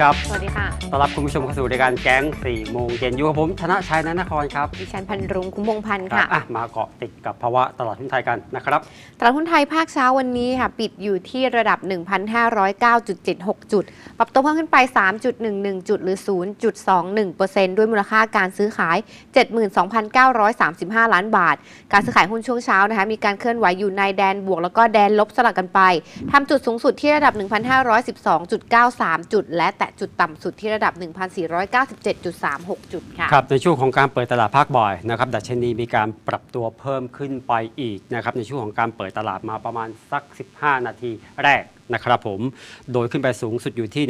ครับ สวัสดีค่ะ ต้อนรับคุณผู้ชมเข้าสู่รายการแก๊ง4โมงเย็นอยู่กับผมธนชัยนันทนครครับ ดิฉันพันรุ้งคุ้มพงษ์พันธ์ครัค่ะบอะ มาเกาะติดกับภาวะตลาดหุ้นไทยกันนะครับ ตลาดหุ้นไทยภาคเช้าวันนี้ค่ะ ปิดอยู่ที่ระดับ 1,509.76 จุด ปรับตัวเพิ่มขึ้นไป 3.11 จุดหรือ 0.21%ด้วยมูลค่าการซื้อขาย 72,935 ล้านบาท การซื้อขายหุ้นช่วงเช้านะคะ มีการเคลื่อนไหวอยู่ในแดนบวกแล้วก็แดนลบสลับกันไปทำจุดสูงสุดที่ระดับ 1,512.93 จุด และแตะจุดต่ำสุดที่ระดับ 1,497.36 จุดค่ะ ครับในช่วงของการเปิดตลาดภาคบ่ายนะครับดัชนีมีการปรับตัวเพิ่มขึ้นไปอีกนะครับในช่วงของการเปิดตลาดมาประมาณสัก 15 นาทีแรกนะครับผมโดยขึ้นไปสูงสุดอยู่ที่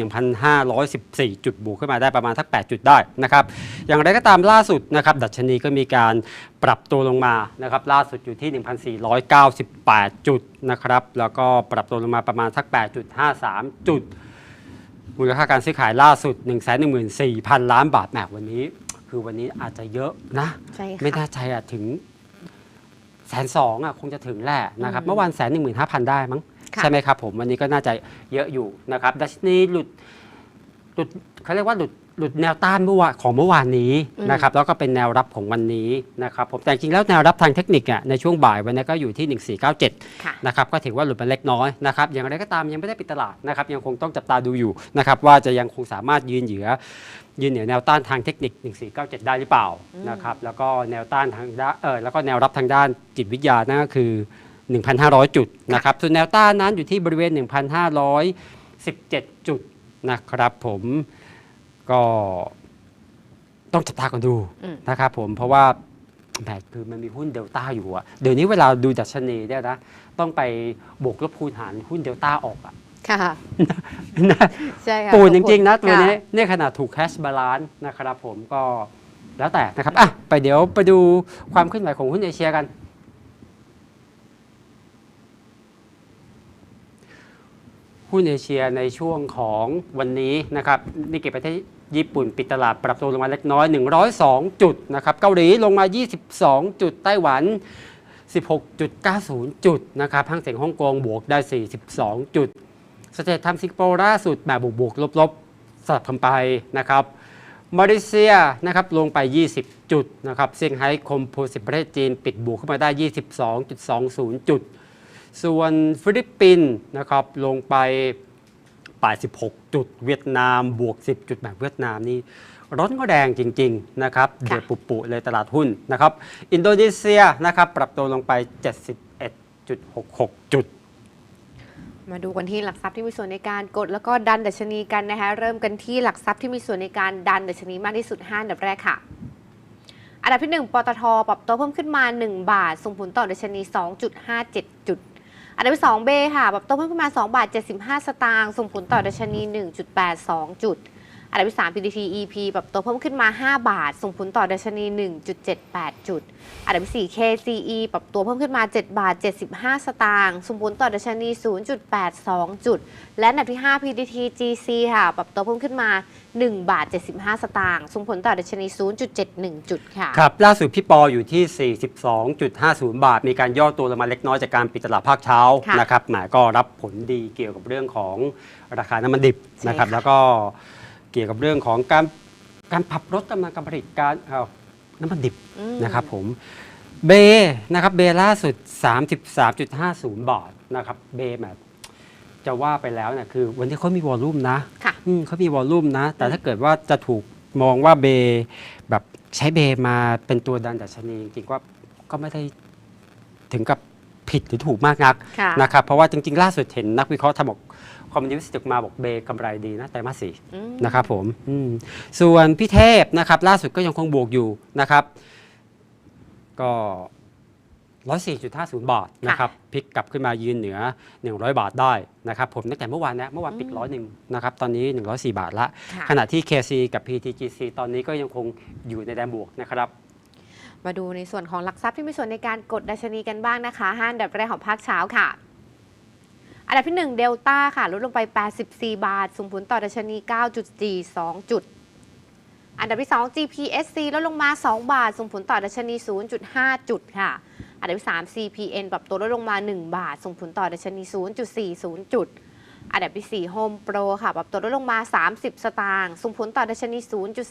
1,514 จุดบวกขึ้นมาได้ประมาณสัก 8 จุดได้นะครับอย่างไรก็ตามล่าสุดนะครับดัชนีก็มีการปรับตัวลงมานะครับล่าสุดอยู่ที่ 1,498 จุดนะครับแล้วก็ปรับตัวลงมาประมาณสัก 8.53 จุด มูลค่าการซื้อขายล่าสุด 1 1 4 0 0 0 ล้านบาทแหมวันนี้ คือวันนี้อาจจะเยอะนะ ใช่ค่ะ ไม่แน่ใจอะถึงแสนสองอะคงจะถึงแหละนะครับ อืมเมื่อวานแสนหนึ่งหมื่นห้าพันได้มั้ง ค่ะ ใช่ไหมครับผม วันนี้ก็น่าจะเยอะอยู่นะครับ ดัชนีหลุดหลุดเขาเรียกว่าหลุด หลุดแนวต้านเมื่อวานของเมื่อวานนี้นะครับแล้วก็เป็นแนวรับของวันนี้นะครับผมแต่จริงๆแล้วแนวรับทางเทคนิคอะในช่วงบ่ายวันนี้ก็อยู่ที่ 1497ค่ะนะครับก็ถือว่าหลุดมาเล็กน้อยนะครับอย่างไรก็ตามยังไม่ได้ปิดตลาดนะครับยังคงต้องจับตาดูอยู่นะครับว่าจะยังคงสามารถยืนเหยือยืนเหนือแนวต้านทางเทคนิค 1497 ได้หรือเปล่าอืมนะครับแล้วก็แนวต้านทางด้านเออแล้วก็แนวรับทางด้านจิตวิทยานั่นก็คือ 1,500 จุดนะครับส่วนแนวต้านนั้นอยู่ที่บริเวณ 1,517 จุดนะครับผม ก็ต้องจับตากันดูอืม นะครับผมเพราะว่าแหมคือมันมีหุ้นเดลต้าอยู่อะเดี๋ยวนี้เวลาดูดัชนีเนี่ยนะต้องไปบวกลบคูณหารหุ้นเดลต้าออกอะค่ะ นะใช่ค่ะปูนจริง ๆ นะ ตัวนี้ค่เนี่ยขนาดถูกแคชบาลานซ์นะครับผมก็แล้วแต่นะครับอะไปเดี๋ยวไปดูความเคลื่อนไหวของหุ้นเอเชียกัน หุ้นเอเชียในช่วงของวันนี้นะครับนิกเก็ตประเทศ ญี่ปุ่นปิดตลาดปรับตัวลงมาเล็กน้อย 102 จุดนะครับ เกาหลีลงมา 22 จุด ไต้หวัน 16.90 จุดนะครับห้างเสียงฮ่องกงบวกได้ 42 จุด สเตททม์สิงคโปร์ล่าสุดแบบบวกบวกลบๆสลับกันไปนะครับมาเลเซียนะครับลงไป 20 จุดนะครับเซี่ยงไฮ้คอมโพสิตประเทศจีน ปิดบวกขึ้นมาได้ 22.20 จุด ส่วนฟิลิปปินส์นะครับลงไป 86 จุดเวียดนามบวก 10 จุดแบบเวียดนามนี่ร้อนก็แรงจริง ๆ นะครับค่ะเดือดปุๆเลยตลาดหุ้นนะครับ อินโดนีเซียนะครับ ปรับตัวลงไป 71.66 จุด มาดูกันที่หลักทรัพย์ที่มีส่วนในการกดแล้วก็ดันดัชนีกันนะคะเริ่มกันที่หลักทรัพย์ที่มีส่วนในการดันดัชนีมากที่สุด5อันดับแรกค่ะอันดับที่ 1 ปตท ปรับตัวเพิ่มขึ้นมา 1 บาท ส่งผลต่อดัชนี 2.57 จุด อันดับที่2เบค่ะปรับตัวเพิ่มขึ้นมา 2 บาท 75 สตางค์ส่งผลต่อดัชนี 1.82 จุด อันดับที่3 PTT EP ปรับตัวเพิ่มขึ้นมา 5 บาท ส่งผลต่อดัชนี 1.78 จุด อันดับที่4 KCE ปรับตัวเพิ่มขึ้นมา 7 บาท 75 สตางค์ ส่งผลต่อดัชนี 0.82 จุด และอันดับที่ 5 PTT GC ค่ะ ปรับตัวเพิ่มขึ้นมา 1 บาท 75 สตางค์ ส่งผลต่อดัชนี 0.71 จุดค่ะ ครับ ล่าสุดพี่ปออยู่ที่ 42.50 บาท มีการย่อตัวลงมาเล็กน้อยจากการปิดตลาดภาคเช้าค่ะนะครับแหมก็รับผลดีเกี่ยวกับเรื่องของราคาน้ำมันดิบใช่นะครับค่ะแล้วก็ เกี่ยวกับเรื่องของการการปรับลดกำลังการผลิตการเอ่อน้ำมันดิบอืม นะครับผมเบนะครับเบล่าสุด 33.50 บาทนะครับเบแบบจะว่าไปแล้วเนี่ยคือวันที่เขามีวอลลุ่มนะค่ะ อืมเขามีวอลลุ่มนะ แต่ถ้าเกิดว่าจะถูกมองว่าเบแบบใช้เบมาเป็นตัวดันดัชนีจริงๆก็ก็ไม่ได้ถึงกับผิดหรือถูกมากนัก ค่ะ นะครับเพราะว่าจริงๆ ล่าสุดเห็นนักวิเคราะห์ทำบอก คอมมิวนิสต์ออกมาบอกเบกำไรดีนะไตรมาสสี่อืมนะครับผมอืมส่วนพี่เทพนะครับล่าสุดก็ยังคงบวกอยู่นะครับ ก็ 104.50 บาทนะครับพลิกกลับขึ้นมายืนเหนือ 100 บาทได้นะครับผมตั้งแต่เมื่อวานนะเมื่อวานปิดร้อยหนึ่งนะครับตอนนี้ 104 บาทละ ค่ะ ขณะที่ KC กับ PTGC ตอนนี้ก็ยังคงอยู่ในแดนบวกนะครับ มาดูในส่วนของหลักทรัพย์ที่มีส่วนในการกดดัชนีกันบ้างนะคะห้าอันดับแรกของภาคเช้าค่ะ อันดับที่ 1 เดลต้าค่ะ ลดลงไป 84 บาท ส่งผลต่อดัชนี 9.42 จุด อันดับที่ 2 GPSC ลดลงมา 2 บาท ส่งผลต่อดัชนี 0.5 จุดค่ะ อันดับที่ 3 CPN ปรับตัวลดลงมา 1 บาท ส่งผลต่อดัชนี 0.40 จุด อันดับที่ 4 Home Pro ค่ะ ปรับตัวลดลงมา 30 สตางค์ ส่งผลต่อดัชนี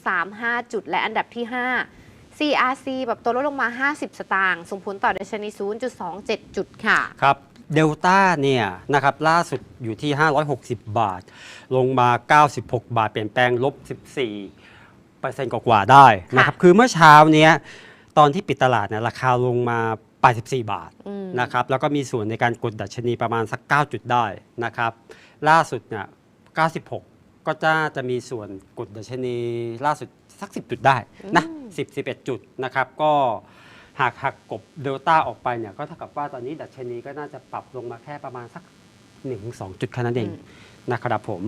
0.35 จุด และอันดับที่ 5 CRC ปรับตัวลดลงมา 50 สตางค์ ส่งผลต่อดัชนี 0.27 จุดค่ะ ครับ เดลต้าเนี่ยนะครับล่าสุดอยู่ที่ 560 บาท ลงมา 96 บาท เปลี่ยนแปลงลบ 14เปอร์เซ็นต์กว่าๆได้นะครับคือเมื่อเช้าเนี้ยตอนที่ปิดตลาดเนี่ยราคาลงมา 84 บาทอืมนะครับแล้วก็มีส่วนในการกดดัชนีประมาณสัก 9 จุดได้นะครับล่าสุดเนี่ย 96 ก็จะจะมีส่วนกดดัชนีล่าสุดสัก 10 จุดได้นะ10 11 จุดนะครับก็ หากหักกบเดลต้าออกไปเนี่ยก็เท่ากับว่าตอนนี้ดัชนีก็น่าจะปรับลงมาแค่ประมาณสัก1-2จุดแค่นั้นเองอืมนะครับผม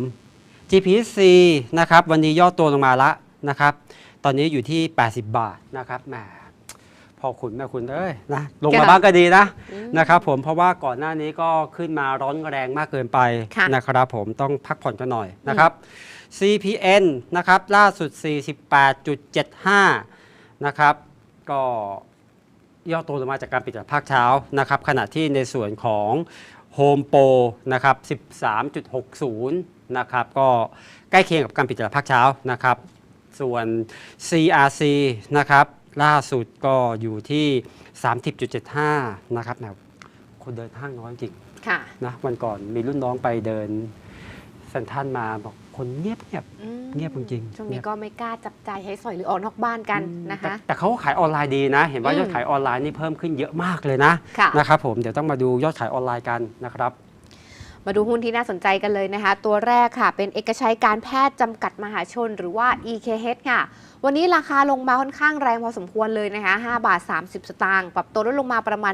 GPC นะครับวันนี้ย่อตัวลงมาละนะครับตอนนี้อยู่ที่ 80 บาทนะครับแหมพอคุณแม่คุณเอ้ยนะลงมาค่ะบ้างก็ดีนะอืมนะครับผมเพราะว่าก่อนหน้านี้ก็ขึ้นมาร้อนแรงมากเกินไปค่ะนะครับผมต้องพักผ่อนกันหน่อยนะครับ CPN นะครับล่าสุด 48.75 นะครับก็ ย่อตัวลงมาจากการปิดตลาดภาคเช้านะครับขณะที่ในส่วนของ Home Pro นะครับ 13.60 นะครับ ก็ใกล้เคียงกับการปิดตลาดภาคเช้านะครับ ส่วน CRC นะครับ ล่าสุดก็อยู่ที่ 30.75 นะครับแหมคนเดินห้างน้อยจริงค่ะนะวันก่อนมีรุ่นน้องไปเดินเซนทรันมาบอก คนเงียบเงียบอืมเงียบจริงๆช่วงเงีนี้ยบก็ไม่กล้าจับจ่ายใช้สอยหรือออกนอกบ้านกันนะแต่คะ แต่เขาก็ขายออนไลน์ดีนะ เห็นว่าอืม ยอดขายออนไลน์นี่เพิ่มขึ้นเยอะมากเลยนะค่ะ นะครับผมเดี๋ยวต้องมาดูยอดขายออนไลน์กันนะครับ มาดูหุ้นที่น่าสนใจกันเลยนะคะ ตัวแรกค่ะ เป็นเอกชัยการแพทย์จำกัดมหาชน หรือว่า EKH ค่ะ วันนี้ราคาลงมาค่อนข้างแรงพอสมควรเลยนะคะ 5 บาท 30 สตางค์ ปรับตัวลดลงมาประมาณ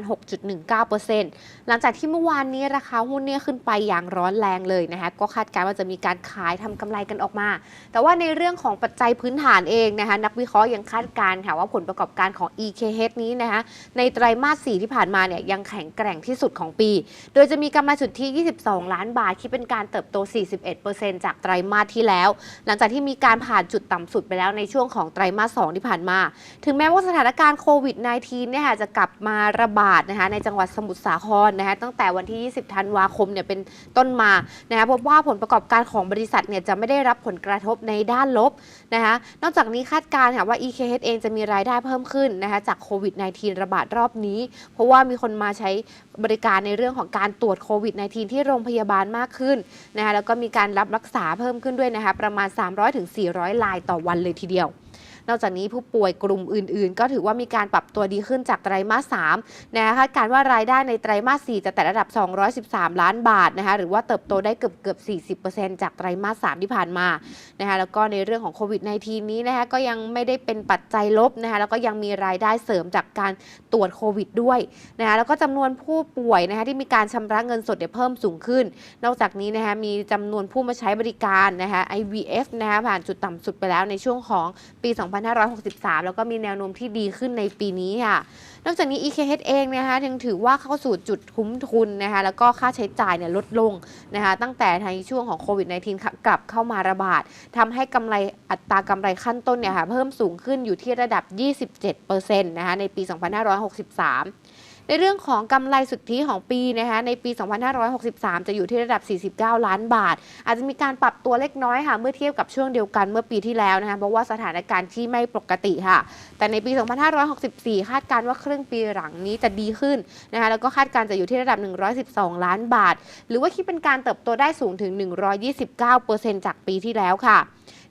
6.19%หลังจากที่เมื่อวานนี้ราคาหุ้นเนี่ยขึ้นไปอย่างร้อนแรงเลยนะคะ ก็คาดการณ์ว่าจะมีการขายทำกำไรกันออกมา แต่ว่าในเรื่องของปัจจัยพื้นฐานเองนะคะ นักวิเคราะห์ยังคาดการณ์ค่ะว่าผลประกอบการของ EKH นี้นะคะ ในไตรมาส 4 ที่ผ่านมาเนี่ยยังแข็งแกร่งที่สุดของปี โดยจะมีกำไรสุทธิ 22 ล้านบาท คิดเป็นการเติบโต 41%จากไตรมาสที่แล้ว หลังจากที่มีการผ่านจุดต่ำสุดไปแล้วในช่วงของของไตรมาส 2 ที่ผ่านมา ถึงแม้ว่าสถานการณ์โควิด -19 เนี่ยค่ะจะกลับมาระบาดนะคะในจังหวัดสมุทรสาครนะคะตั้งแต่วันที่ 20 ธันวาคมเนี่ยเป็นต้นมานะคะพบว่าผลประกอบการของบริษัทเนี่ยจะไม่ได้รับผลกระทบในด้านลบนะคะนอกจากนี้คาดการณ์ค่ะว่า EKH เองจะมีรายได้เพิ่มขึ้นนะคะจากโควิด -19 ระบาดรอบนี้ เพราะว่ามีคนมาใช้บริการในเรื่องของการตรวจโควิด -19 ที่โรงพยาบาลมากขึ้นนะคะแล้วก็มีการรับรักษาเพิ่มขึ้นด้วยนะคะประมาณ 300-400รายต่อวันเลยทีเดียว นอกจากนี้ผู้ป่วยกลุ่มอื่น ๆ ก็ถือว่ามีการปรับตัวดีขึ้นจากไตรมาส3นะคะคาดการว่ารายได้ในไตรมาส4จะแต่ระดับ 213 ล้านบาทนะคะหรือว่าเติบโตได้เกือบเกือบ 40%จากไตรมาส3ที่ผ่านมานะคะแล้วก็ในเรื่องของโควิด -19 นี้นะคะก็ยังไม่ได้เป็นปัจจัยลบนะคะแล้วก็ยังมีรายได้เสริมจากการตรวจโควิดด้วยนะคะแล้วก็จำนวนผู้ป่วยนะคะที่มีการชำระเงินสดเนี่ยเพิ่มสูงขึ้น นอกจากนี้นะคะมีจำนวนผู้มาใช้บริการนะคะ IVF นะคะผ่านจุดต่ำสุดไปแล้วในช่วงของปี 2 2563 แล้วก็มีแนวโน้มที่ดีขึ้นในปีนี้ค่ะ นอกจากนี้ EKH เองนะคะยังถือว่าเข้าสู่จุดคุ้มทุนนะคะแล้วก็ค่าใช้จ่ายเนี่ยลดลงนะคะตั้งแต่ในช่วงของโควิด -19 กลับเข้ามาระบาดทำให้กำไรอัตรากำไรขั้นต้นเนี่ยค่ะเพิ่มสูงขึ้นอยู่ที่ระดับ 27%นะคะในปี 2563 ในเรื่องของกำไรสุทธิของปีนะคะในปี 2563 จะอยู่ที่ระดับ 49 ล้านบาท อาจจะมีการปรับตัวเล็กน้อยค่ะเมื่อเทียบกับช่วงเดียวกันเมื่อปีที่แล้วนะคะเพราะว่าสถานการณ์ที่ไม่ปกติค่ะ แต่ในปี 2564 คาดการณ์ว่าครึ่งปีหลังนี้จะดีขึ้นนะคะแล้วก็คาดการณ์จะอยู่ที่ระดับ 112 ล้านบาท หรือว่าคิดเป็นการเติบโตได้สูงถึง 129%จากปีที่แล้วค่ะ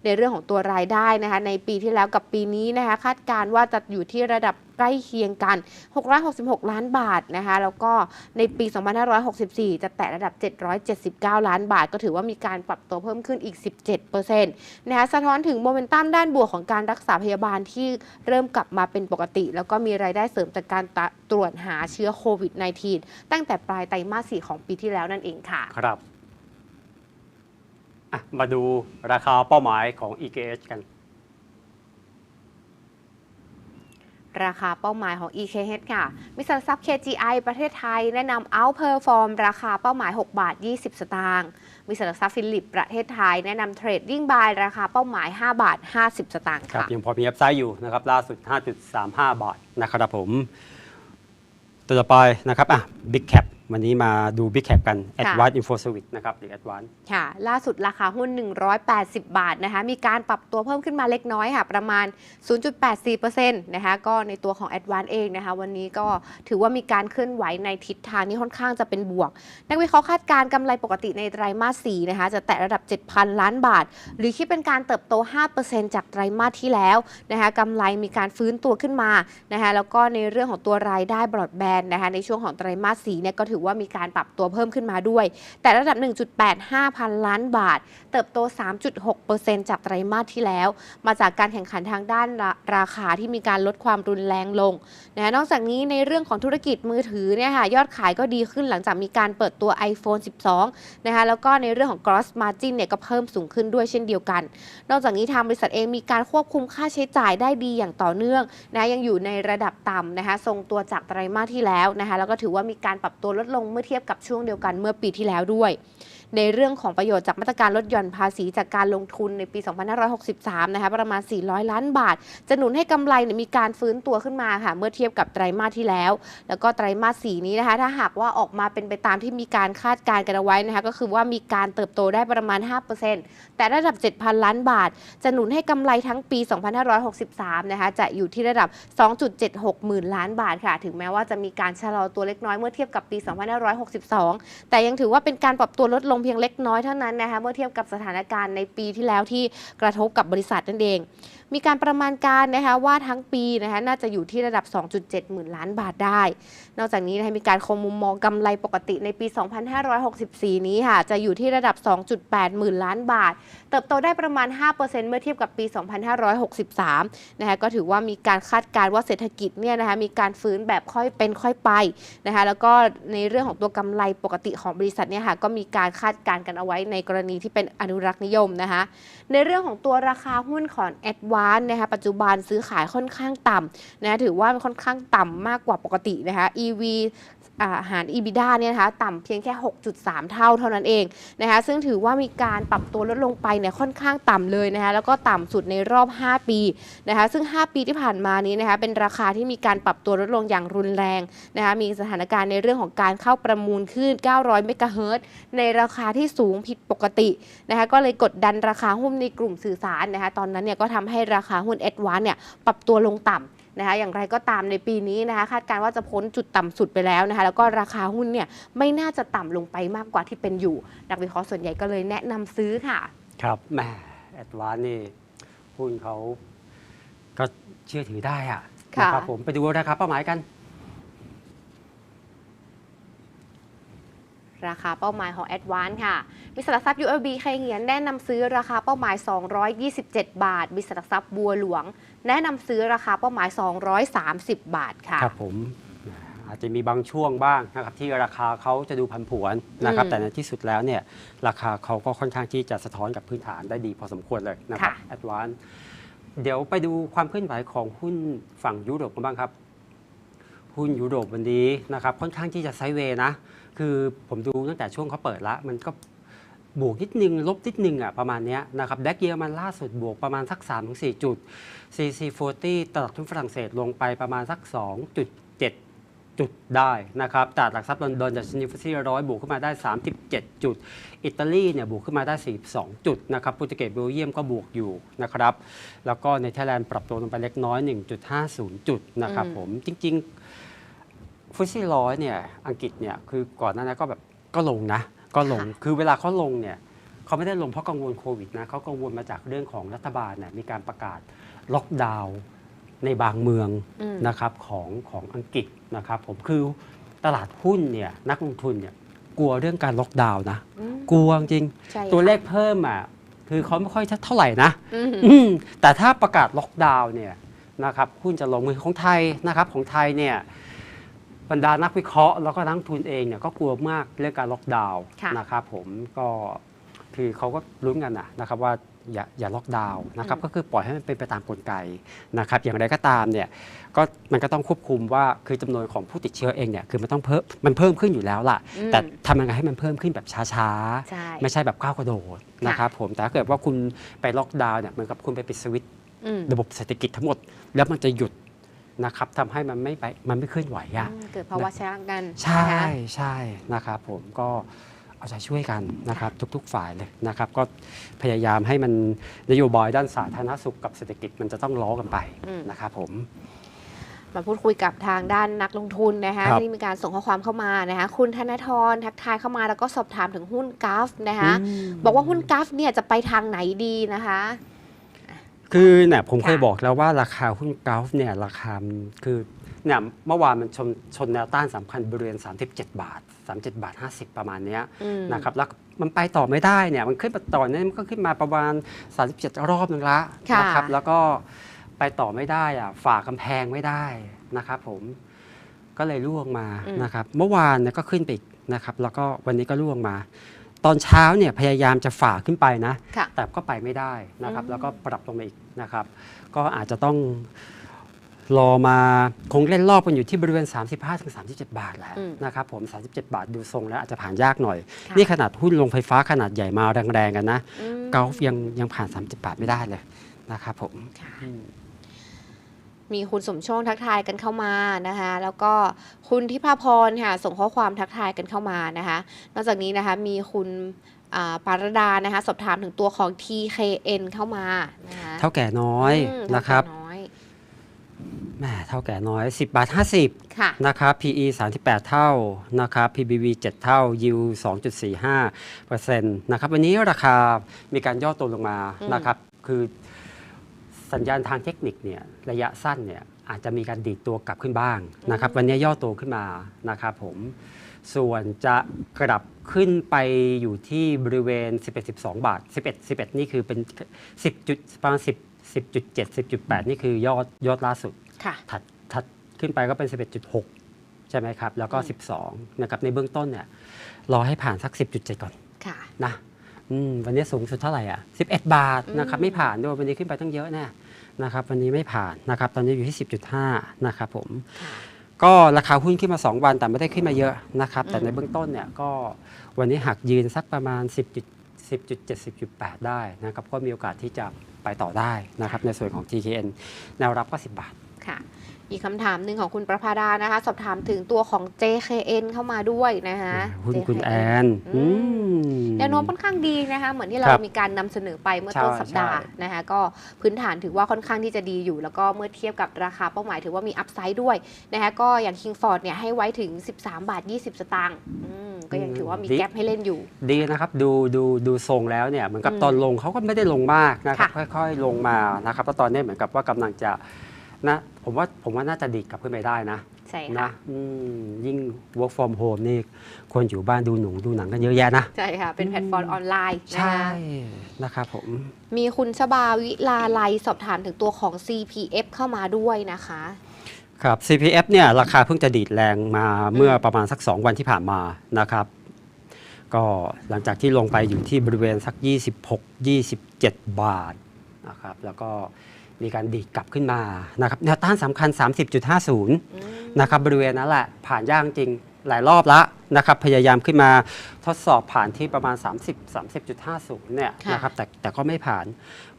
ในเรื่องของตัวรายได้นะคะในปีที่แล้วกับปีนี้นะคะคาดการณ์ว่าจะอยู่ที่ระดับ ใกล้เคียงกัน 666 ล้านบาทนะคะ แล้วก็ในปี 2564 จะแตะระดับ 779 ล้านบาท ก็ถือว่ามีการปรับตัวเพิ่มขึ้นอีก 17%นะคะ สะท้อนถึงโมเมนตัมด้านบวกของการรักษาพยาบาลที่เริ่มกลับมาเป็นปกติ แล้วก็มีรายได้เสริมจากการตตรวจหาเชื้อโควิด -19 ตั้งแต่ปลายไตรมาส 4 ของปีที่แล้วนั่นเองค่ะ ครับ มาดูราคาเป้าหมายของ EKH กัน ราคาเป้าหมายของ EKH ค่ะมิสเตอร์ซับ KGI ประเทศไทยแนะนำ outperform ราคาเป้าหมาย 6 บาท 20 สตางค์มิสเตอร์ซับฟิลิปประเทศไทยแนะนำ Trading Buy ราคาเป้าหมาย 5 บาท 50 สตางค์ครับค่ะยังพอมีอัพไซด์อยู่นะครับล่าสุด 5.35 บาทนะครับผม ต่อไปนะครับอะ Big Cap วันนี้มาดู Big Cap กัน Advanced Info Service นะครับหรือ Advanced ค่ะ ล่าสุดราคาหุ้น 180 บาทนะคะ มีการปรับตัวเพิ่มขึ้นมาเล็กน้อยค่ะ ประมาณ 0.84%นะคะ ก็ในตัวของ a d v a n c e เองนะคะ วันนี้ก็ถือว่ามีการเคลื่อนไหวในทิศทางที่ค่อนข้างจะเป็นบวก นักวิเคราะห์คาดการณ์กำไรปกติในไตรมาส 4 นะคะ จะแตะระดับ 7,000 ล้านบาท หรือคิดเป็นการเติบโต 5%จากไตรมาสที่แล้วนะคะกำไรมีการฟื้นตัวขึ้นมานะคะ แล้วก็ในเรื่องของตัวรายได้บรอดแบนด์นะคะ ในช่วงของไตรมาส 4 เนี่ยก็ถือว่ามีการปรับตัวเพิ่มขึ้นมาด้วย แต่ระดับ 1.85 พันล้านบาท เติบโต 3.6%จากไตรมาสที่แล้ว มาจากการแข่งขันทางด้านราราคาที่มีการลดความรุนแรงลงนะคะนอกจากนี้ในเรื่องของธุรกิจมือถือเนี่ยค่ะยอดขายก็ดีขึ้นหลังจากมีการเปิดตัว iPhone 12 นะคะแล้วก็ในเรื่องของ gross margin เนี่ยก็เพิ่มสูงขึ้นด้วยเช่นเดียวกัน นอกจากนี้ทางบริษัทเองมีการควบคุมค่าใช้จ่ายได้ดีอย่างต่อเนื่องนะยังอยู่ในระดับต่ำนะคะทรงตัวจากไตรมาสที่แล้วนะคะแล้วก็ถือว่ามีการปรับตัวลดลงเมื่อเทียบกับช่วงเดียวกันเมื่อปีที่แล้วด้วย ในเรื่องของประโยชน์จากมาตรการลดหย่อนภาษีจากการลงทุนในปี 2563 นะคะประมาณ 400 ล้านบาท จะหนุนให้กำไรมีการฟื้นตัวขึ้นมาค่ะ เมื่อเทียบกับไตรมาสที่แล้ว แล้วก็ไตรมาส4นี้นะคะ ถ้าหากว่าออกมาเป็นไปตามที่มีการคาดการณ์กันเอาไว้นะคะ ก็คือว่ามีการเติบโตได้ประมาณ 5%แต่ระดับ 7,000 ล้านบาท จะหนุนให้กำไรทั้งปี 2563 นะคะ จะอยู่ที่ระดับ 2.76 หมื่นล้านบาทค่ะ ถึงแม้ว่าจะมีการชะลอตัวเล็กน้อยเมื่อเทียบกับปี 2562 แต่ยังถือว่าเป็นการปรับตัวลดลงเพียงเล็กน้อยเท่านั้นนะคะเมื่อเทียบกับสถานการณ์ในปีที่แล้วที่กระทบกับบริษัทนั่นเองมีการประมาณการนะคะว่าทั้งปีนะคะน่าจะอยู่ที่ระดับ 2.7 หมื่นล้านบาทได้ นอกจากนี้นะคะมีการคงมุมมองกำไรปกติในปี 2564 นี้ค่ะจะอยู่ที่ระดับ 2.8 หมื่นล้านบาท เติบโตได้ประมาณ 5%เมื่อเทียบกับปี 2563 นะคะก็ถือว่ามีการคาดการณ์ว่าเศรษฐกิจเนี่ยนะคะมีการฟื้นแบบค่อยเป็นค่อยไปนะคะแล้วก็ในเรื่องของตัวกำไรปกติของบริษัทเนี่ยค่ะก็มีการคาดการณ์กันเอาไว้ในกรณีที่เป็นอนุรักษ์นิยมนะคะในเรื่องของตัวราคาหุ้นของ a d v านนะคะปัจจุบันซื้อขายค่อนข้างต่ำนะะถือว่าค่อนข้างต่ำมากกว่าปกตินะคะ EV อาหาร EBITDA เนี่ยนะคะต่ำเพียงแค่ 6.3 เท่าเท่านั้นเองนะคะซึ่งถือว่ามีการปรับตัวลดลงไปเนี่ยค่อนข้างต่ำเลยนะคะแล้วก็ต่ำสุดในรอบ 5 ปีนะคะซึ่ง 5 ปีที่ผ่านมานี้นะคะเป็นราคาที่มีการปรับตัวลดลงอย่างรุนแรงนะคะมีสถานการณ์ในเรื่องของการเข้าประมูลคลื่น900 เมกะเฮิรตซ์ในราคาที่สูงผิดปกตินะคะก็เลยกดดันราคาหุ้นในกลุ่มสื่อสารนะคะตอนนั้นเนี่ยก็ทำให้ราคาหุ้นเอ็ดวานเนี่ยปรับตัวลงต่ำ นะคะอย่างไรก็ตามในปีนี้นะคะคาดการณ์ว่าจะพ้นจุดต่ำสุดไปแล้วนะคะแล้วก็ราคาหุ้นเนี่ยไม่น่าจะต่ำลงไปมากกว่าที่เป็นอยู่ นักวิเคราะห์ส่วนใหญ่ก็เลยแนะนำซื้อค่ะ ครับแหม Advanced นี่หุ้นเขาก็เชื่อถือได้อะค่ะนะครับผมไปดูราคาเป้าหมายกัน ราคาเป้าหมายของ a d v a n c e ค่ะบริษัทหลักทรัพย์ ULB ใครเหียนแนะนำซื้อราคาเป้าหมาย 227 บาทบริษัทหลักทรัพย์บัวหลวง แนะนำซื้อราคาเป้าหมาย 230 บาทค่ะ ครับผมอาจจะมีบางช่วงบ้างนะครับที่ราคาเขาจะดูผันผวนนะครับอืมแต่ในที่สุดแล้วเนี่ยราคาเขาก็ค่อนข้างที่จะสะท้อนกับพื้นฐานได้ดีพอสมควรเลยนะครับค่ะแอดวานเดี๋ยวไปดูความเคลื่อนไหวของหุ้นฝั่งยุโรปกันบ้างครับ หุ้นยุโรปวันนี้นะครับค่อนข้างที่จะไซด์เวย์นะ คือผมดูตั้งแต่ช่วงเขาเปิดละมันก็บวกนิดนึง ลบนิดนึงอะประมาณเนี้ยนะครับแดกเยอรมันล่าสุดบวกประมาณสัก 3-4 จุด CC40 ตลาดทุนฝรั่งเศสลงไปประมาณสัก 2.7 จุดได้นะครับตลาดหลักทรัพย์ลอนดอนจากชนิฟซี่ร้อยบวกขึ้นมาได้ 37 จุด อิตาลีเนี่ยบวกขึ้นมาได้ 42 จุดนะครับโปรตุเกสเบลเยียมก็บวกอยู่นะครับแล้วก็ในเธอร์แลนด์ปรับตัวลงไปเล็กน้อย 1.50 จุดนะครับมผมจริง ๆ ฟุตซี่ร้อยเนี่ยอังกฤษเนี่ยคือก่อนหน้านั้นก็แบบก็ลงนะ ก็ลงคือเวลาเขาลงเนี่ยเขาไม่ได้ลงเพราะกังวลโควิดนะเขากังวลมาจากเรื่องของรัฐบาลเนี่ยมีการประกาศล็อกดาวน์ในบางเมืองอืมนะครับของของอังกฤษนะครับผมคือตลาดหุ้นเนี่ยนักลงทุนเนี่ยกลัวเรื่องการล็อกดาวน์นะอืมกลัวจริงใช่ค่ะตัวเลขเพิ่มอะคือเขาไม่ค่อยเท่าไหร่นะอืมอืมแต่ถ้าประกาศล็อกดาวน์เนี่ยนะครับหุ้นจะลงมือของไทยนะครับของไทยเนี่ย บรรดานักวิเคราะห์แล้วก็นักลงทุนเองเนี่ยก็กลัวมากเรื่องการล็อกดาวน์ค่ะ นะครับผมก็คือเขาก็ลุ้นกันนะนะครับว่าอย่าอย่าล็อกดาวน์นะครับก็คือปล่อยให้มันเป็นไปตามกลไกนะครับอย่างไรก็ตามเนี่ยก็มันก็ต้องควบคุมว่าคือจำนวนของผู้ติดเชื้อเองเนี่ยคือมันต้องเพิ่มมันเพิ่มขึ้นอยู่แล้วล่ะ อืม แต่ทำยังไงให้มันเพิ่มขึ้นแบบช้าๆ ใช่ ไม่ใช่แบบก้าวกระโดดนะครับผมแต่ถ้าเกิดว่าคุณไปล็อกดาวน์เนี่ยเหมือนกับคุณไปปิดสวิตช์อืม ระบบเศรษฐกิจทั้งหมด แล้วมันจะหยุด นะครับทำให้มันไม่ไปมันไม่เคลื่อนไหวอะอืมเกิดภาวะชะงักกันใช่นะคะใช่นะครับผมก็เอาใจช่วยกันนะครับทุก ๆ ฝ่ายเลยนะครับก็พยายามให้มันนโยบายด้านสาธารณสุขกับเศรษฐกิจมันจะต้องล้อกันไปอืมนะครับผมมาพูดคุยกับทางด้านนักลงทุนนะคะครับที่มีการส่งข้อความเข้ามานะคะคุณธนทรทักทายเข้ามาแล้วก็สอบถามถึงหุ้นกราฟนะคะมบอกว่าหุ้นกราฟเนี่ยจะไปทางไหนดีนะคะ คือเนี่ยผมเคยค่ะบอกแล้วว่าราคาหุ้นกราฟเนี่ยราคามันคือเนี่ยเมื่อวานมันชนชนแนวต้านสำคัญบริเวณ 37 บาท 37 บาท 50 ประมาณเนี้ยอืมนะครับแล้วมันไปต่อไม่ได้เนี่ยมันขึ้นมาต่อเนี่ยมันก็ขึ้นมาประมาณ 37 รอบหนึ่งละค่ะนะครับแล้วก็ไปต่อไม่ได้อะฝ่ากำแพงไม่ได้นะครับผมก็เลยล่วงมานะครับเมื่อวานเนี่ยก็ขึ้นไปอีกนะครับแล้วก็วันนี้ก็ล่วงมา ตอนเช้าเนี่ยพยายามจะฝ่าขึ้นไปนะ ค่ะ แต่ก็ไปไม่ได้นะครับอืมแล้วก็ปรับลงมาอีกนะครับ ก็อาจจะต้องรอมาคงเล่นรอบกันอยู่ที่บริเวณ 35-37 บาทแหละนะครับผม 37 บาทดูทรงแล้วอาจจะผ่านยากหน่อย ค่ะ นี่ขนาดหุ้นลงไฟฟ้าขนาดใหญ่มาแรงๆกันนะ อืมเกาฟยังยังผ่าน30บาทไม่ได้เลยนะครับผม ค่ะอืม มีคุณสมโชคทักทายกันเข้ามานะคะแล้วก็คุณทิพาพรค่ะส่งข้อความทักทายกันเข้ามานะคะนอกจากนี้นะคะมีคุณอ่าปารดานะคะสอบถามถึงตัวของ TKN เข้ามานะคะเท่าแก่น้อยมนะครับเท่าแก่น้อยแหมเท่าแก่น้อย 10 บาท 50ค่ะนะครับ PE 38 เท่านะครับ PBV 7 เท่า Yield 2.45เปอร์เซ็นต์นะครับ วันนี้ราคามีการย่อตัวลงมาอืมนะครับ คือ สัญญาณทางเทคนิคเนี่ยระยะสั้นเนี่ยอาจจะมีการดีดตัวกลับขึ้นบ้างนะครับวันนี้ย่อตัวขึ้นมานะครับผมส่วนจะกลับขึ้นไปอยู่ที่บริเวณ 11 12 บาท 11 11 นี่คือเป็น 10จุดประมาณ10 10.7 10.8 นี่คือยอดยอดล่าสุดค่ะถัดถัดขึ้นไปก็เป็น 11.6 ใช่ไหมครับ แล้วก็ 12 นะครับ ในเบื้องต้นเนี่ยรอให้ผ่านสัก 10.7 ก่อนค่ะนะ อืมวันนี้สูงสุดเท่าไหร่อะ11 บาทนะครับอืมไม่ผ่านด้วยวันนี้ขึ้นไปตั้งเยอะแน่นะครับ วันนี้ไม่ผ่านนะครับ ตอนนี้อยู่ที่ 10.5 นะครับผมค่ะก็ราคาหุ้นขึ้นมา 2 วันแต่ไม่ได้ขึ้นมาเยอะนะครับ แต่อืมในเบื้องต้นเนี่ยก็วันนี้หักยืนสักประมาณ 10 10.7 10.8 ได้นะครับ ก็มีโอกาสที่จะไปต่อได้นะครับ ในส่วนของ TKN แนวรับก็ 10 บาทค่ะ อีกคำถามหนึ่งของคุณประภาดานะคะ สอบถามถึงตัวของ JKN เข้ามาด้วยนะคะหุ้นคุณ JKN แอนอือืมมแนวโน้มค่อนข้างดีนะคะ เหมือนที่เราครับมีการนำเสนอไปเมื่อใช่ต้นสัปดาห์ใช่นะคะก็พื้นฐานถือว่าค่อนข้างที่จะดีอยู่ แล้วก็เมื่อเทียบกับราคาเป้าหมายถือว่ามีอัพไซด์ด้วยนะคะก็อย่าง King Ford เนี่ยให้ไว้ถึง 13 บาท 20 สตางค์อืมก็ยังถือว่ามีแกลบให้เล่นอยู่ ดีนะครับ ดูดูดูทรงแล้วเนี่ยเหมือนกับอืมตอนลงเขาก็ไม่ได้ลงมากนะครับค่ะค่อย ๆ ลงมานะครับแล้วตอนนี้เหมือนกับว่ากำลังจะ นะผมว่าผมว่าน่าจะดีดกลับขึ้นไปได้นะใช่ค่ะนะอืมยิ่ง work from home นี่ควรอยู่บ้านดูหนูดูหนังกันเยอะแยะนะ ใช่ค่ะ เป็นแพลตฟอร์มออนไลน์นะใช่คะนะครับผม มีคุณชบาวิลาไลสอบถามถึงตัวของ CPF เข้ามาด้วยนะคะ ครับ CPF เนี่ยราคาเพิ่งจะดีดแรงมาเมื่อประมาณสัก 2 วันที่ผ่านมานะครับ ก็หลังจากที่ลงไปอยู่ที่บริเวณสัก 26 27 บาทนะครับ แล้วก็ มีการดีดกลับขึ้นมานะครับแนวต้านสำคัญ 30.50นะครับบริเวณนั้นแหละผ่านยากจริงหลายรอบละนะครับพยายามขึ้นมาทดสอบผ่านที่ประมาณ 30 30.50เนี่ยค่ะนะครับแต่แต่ก็ไม่ผ่าน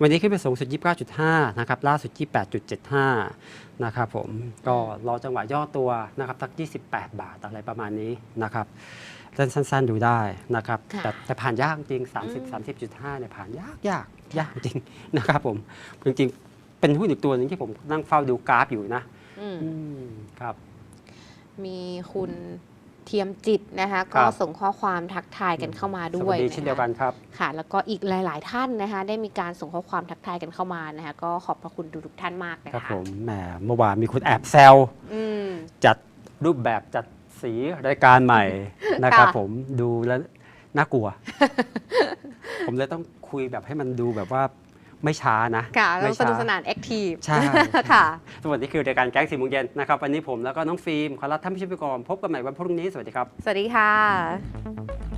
วันนี้ขึ้นไปสูงสุด 29.5นะครับล่าสุด 28.75นะครับผมก็รอจังหวะย่อตัวนะครับสัก 28 บาทอะไรประมาณนี้นะครับเล่นสั้นๆดูได้นะครับค่ะแต่แต่ผ่านยากจริงอืม30 30.5เนี่ยผ่านยากยากยากจริงนะครับผมจริงๆ เป็นหุ้นอีกตัวหนึงที่ผมนั่งเฝ้าดูกราฟอยู่นะอืม อืมครับ มีคุณเทียมจิตนะคะครัก็บส่งข้อความทักทายกันเข้ามาด้วยสวัสดีะคะเช่นเดียวกันครับ ค่ะ แล้วก็อีกหลาย ๆ ท่านนะคะ ได้มีการส่งข้อความทักทายกันเข้ามานะคะ ก็ขอบพระคุณทุกๆท่านมากนะครัคะบผมแหมเมื่อวานมีคนแอบแซวอืม จัดรูปแบบจัดสีรายการใหม่ นะครับค่ะ ผมดูแล้วน่ากลัว ผมเลยต้องคุยแบบให้มันดูแบบว่า ไม่ช้านะค่ะต้ไม่องสช้านุกสนานแอคทีฟใช่ค่ะสวัสดีคือรายการแก๊งสี่โมงเย็นนะครับวันนี้ผมแล้วก็น้องฟิล์มขอรับท่านผู้ชมไปก่อนพบกันใหม่วันพรุ่งนี้สวัสดีครับ สวัสดีค่ะ